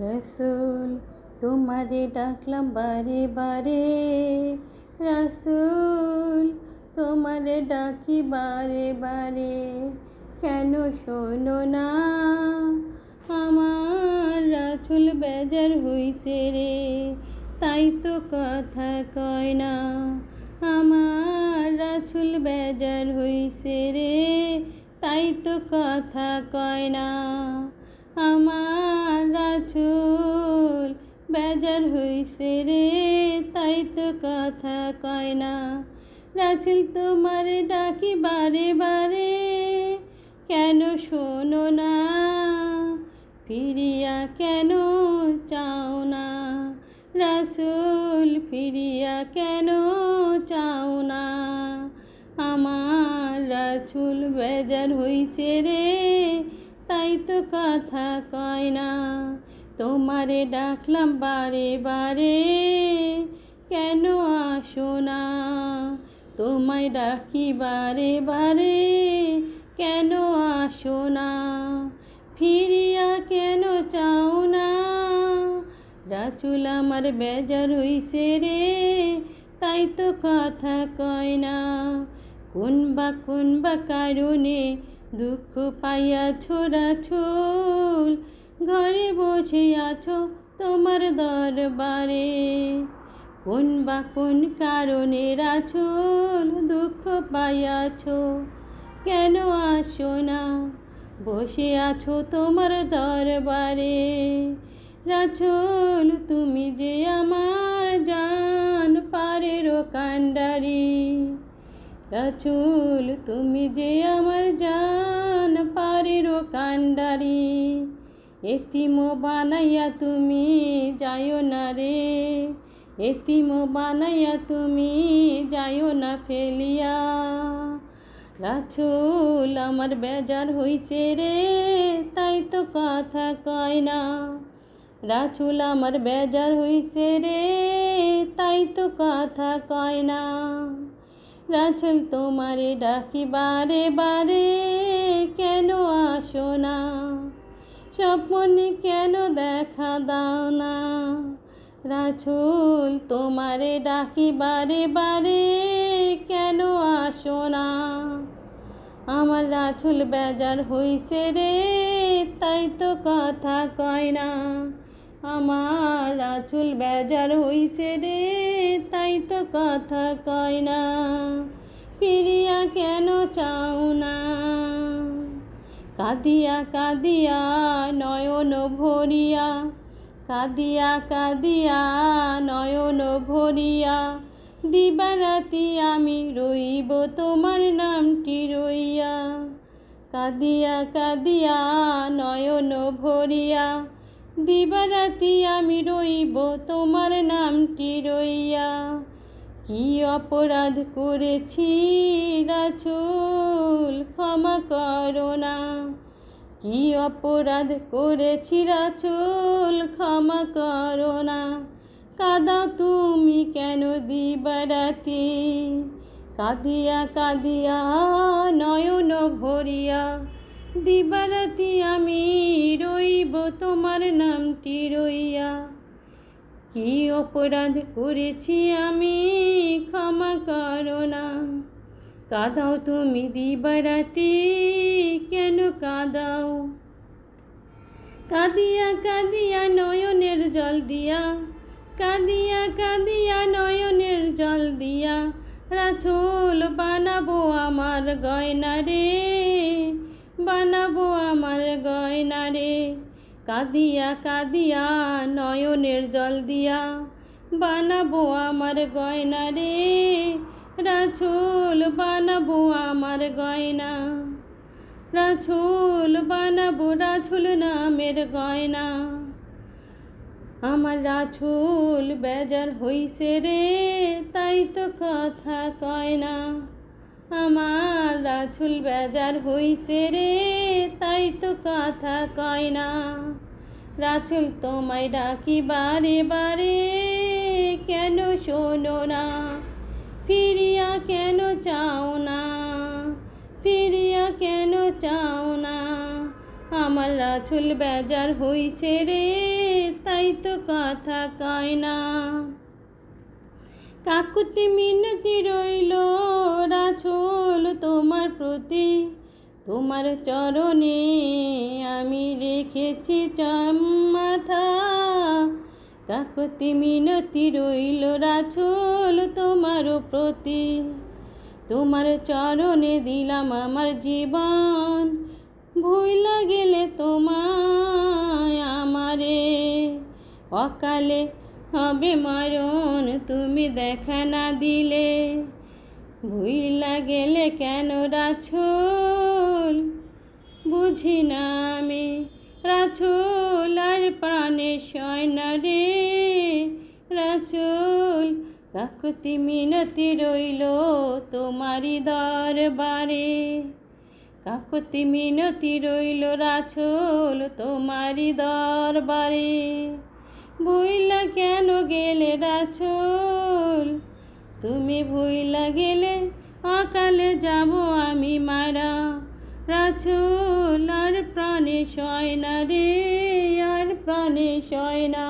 রসুল, তোমারে ডাকলাম বারে বারে। রসুল, তোমারে ডাকি বারে বারে। কেন শোনো না, আমার রাছুল বেজার হইছে রে। তাই তো কথা কয় না, আমার রাছুল বেজার হইছে রে। তাই তো কথা কয় না, আমার বেজার হইছে রে, তাই তো কথা কয় না। রাছুল তোমার ডাকি বারে বারে, কেন শোনো না? ফিরিয়া কেন চাও না? রাসুল, ফিরিয়া কেন চাও না? আমার রাছুল বেজার হইছে রে, তাই তো কথা কয় না। তোমারে ডাকলাম বারে বারে, কেন আসো না? তোমায় ডাকি বারে বারে, কেন আসো না? ফিরিয়া কেন চাও না? রাচুল আমার বেজার হইছে রে, তাই তো কথা কয় না। কোন বা কোন বা কারণে দুঃখ পাইয়াছ রাছুল ঘরে বসে আছো তোমার দরবারে। কোন বা কোন কারণে রাছুল দুঃখ পাইয়াছ? কেন আসো না? বসে আছো তোমার দরবারে। রাছুল তুমি যে আমার জান পারেরও কান্ডারি রাছুল তুমি যে আমার জান পারেরও কান্ডারি এতিম বানাইয়া তুমি যাইও না রে। এতিম বানাইয়া তুমি যাইও না ফেলিয়া। রাছুল আমার বেজার হইছে রে, তাই তো কথা কয় না। রাছুল আমার বেজার হইছে রে, তাই তো কথা কয় না। রাছুল তোমারে ডাকি বারে বারে কেন আসো না? স্বপ্নে কেন দেখা দাও না? রাছুল তোমারে ডাকি বারে বারে কেন আসো না? আমার রাছুল বেজার হইছে রে, তাই তো কথা কয় না। আমার রাছুল বেজার হইছে রে, তাই তো কথা কয় না। ফিরিয়া কেন চাও না? কাঁদিয়া কাঁদিয়া নয়ন ভরিয়া, কাঁদিয়া কাঁদিয়া নয়ন ভরিয়া, দিবারাতি আমি রইব তোমার নামটি রইয়া। কাঁদিয়া কাঁদিয়া নয়ন ভরিয়া, দিবারাতি আমি রইব তোমার নামটি রইয়া। কি অপরাধ করেছি? রাছুল ক্ষমা করো না। কি অপরাধ করেছি? রাছুল ক্ষমা করো না। কাদাও তুমি কেন দিবারাতি? কাঁদিয়া কাঁদিয়া, নয়ন ভরিয়া, দিবারাতি আমি রইব, তোমার নামটি রইয়া। অপরাধ করেছি আমি, ক্ষমা করো না। কাঁদাও তুমি দিবারাতি, কেন কাঁদাও? কাঁদিয়া কাঁদিয়া নয়নের জল দিয়া, কাঁদিয়া কাঁদিয়া নয়নের জল দিয়া রাছুল বানাবো আমার গয়না রে, বানাবো আমার গয়না রে। কাঁদিয়া কাঁদিয়া নয়নের জল দিয়া, বানাবো আমার গয়না রে। রাছুল বানাবো আমার গয়না। রাছুল বানাবো রাছুল নামের গয়না। আমার রাছুল বেজার হইছে রে, তাই তো কথা কয় না। আমার রাছুল বেজার হইছে রে, তাই তো কথা কয় না। রাছুল তোমায় ডাকি বারে বারে কেন শোনো না? ফিরিয়া কেন চাও না? ফিরিয়া কেন চাও না? আমার রাছুল বেজার হইছে রে, তাই তো কথা কয় না। কাকুতি মিনতি রইল রাছল তোমার প্রতি। তোমার চরণে আমি রেখেছি মাথা কাকুতি মিনতি রইল রাছল তোমার প্রতি। তোমার চরণে দিলাম আমার জীবন। ভুইলা গেলে তোমায় আমারে। অকালে হবে মরণ তুমি দেখা না দিলে। ভুইলা গেলে কেন রাছল? বুঝি না আমি রাছল, আর প্রাণে সয় না রে। রাছল, কাকুতি মিনতি রইল তোমারই দরবারে। কাকুতি মিনতি রইল রাছল তোমারই দরবারে। ভুইলা কেন গেলে রাছল তুমি ভুইলা গেলে অকালে যাব আমি মারা। রাছল আর প্রাণে সয় না রে, আর প্রাণে সয় না।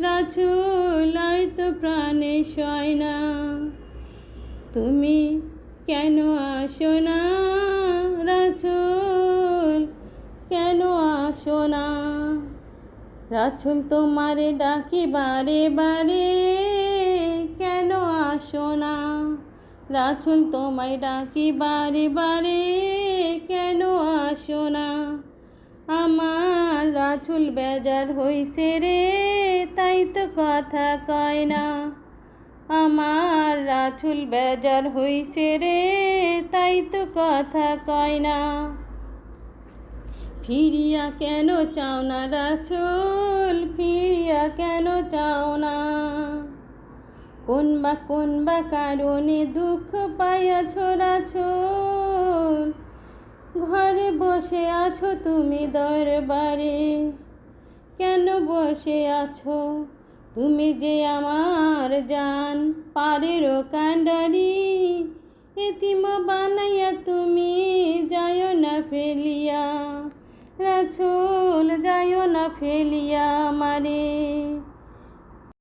রাছল আর তো প্রাণে সয় না। তুমি কেন আসো না? রাছল তোমারে ডাকি বারে বারে কেন আসো না? রাছল তোমায় ডাকি বারে বারে কেন আসো না? আমার রাছুল বেজার হইছে রে, তাই তো কথা কয় না। আমার রাছুল বেজার হইছে রে, তাই তো কথা কয় না। ফিরিয়া কেন চাও না রাছুল ফিরিয়া কেন চাও না? কোন বা কোন বা কারণে দুঃখ পাইয়াছ রাছুল ঘরে বসে আছো তুমি দরবারে। কেন বসে আছো? তুমি যে আমার জান পারেরও কান্ডারি এতিম বানাইয়া তুমি যাও না ফেলিয়া। রাছুল যায় না ফেলিয়া মারে।